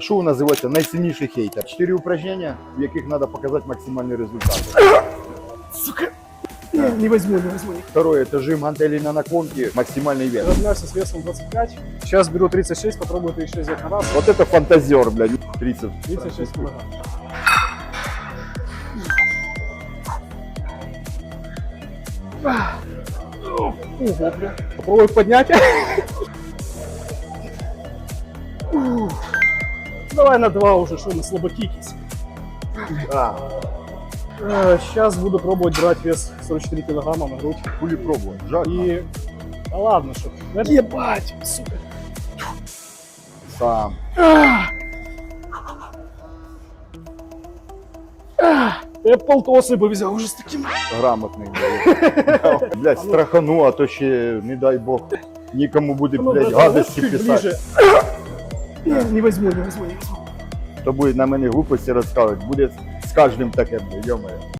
Що називається найсильніший хейтер? Чотири упражнення, в яких треба показати максимальний результат. Сука. Не, не возьму, не возьму. Второе, это жим гантелей на наклонке, максимальный вес. Равняюсь с весом 25. Сейчас беру 36, попробую это еще взять на раз. Вот это фантазер, блядь, 30. 36 килограмм. Ого, бля. Попробую поднять. Давай на два уже, что мы слабаки. А, Сейчас буду пробовать брать вес 44 килограмма на грудь. хули пробуем. Жарко. И... Да ладно, что. Ебать, сука. Сам. Я полтосы бы взял уже с таким. Грамотний. блядь. Блядь, страхану, а то ще, не дай Бог, нікому буде, Ну, блядь, брат, гадості писати. Не, не возьму, не возьму, не возьму. То буде на мене глупості розказувати. Буде з кожним таке, йомає.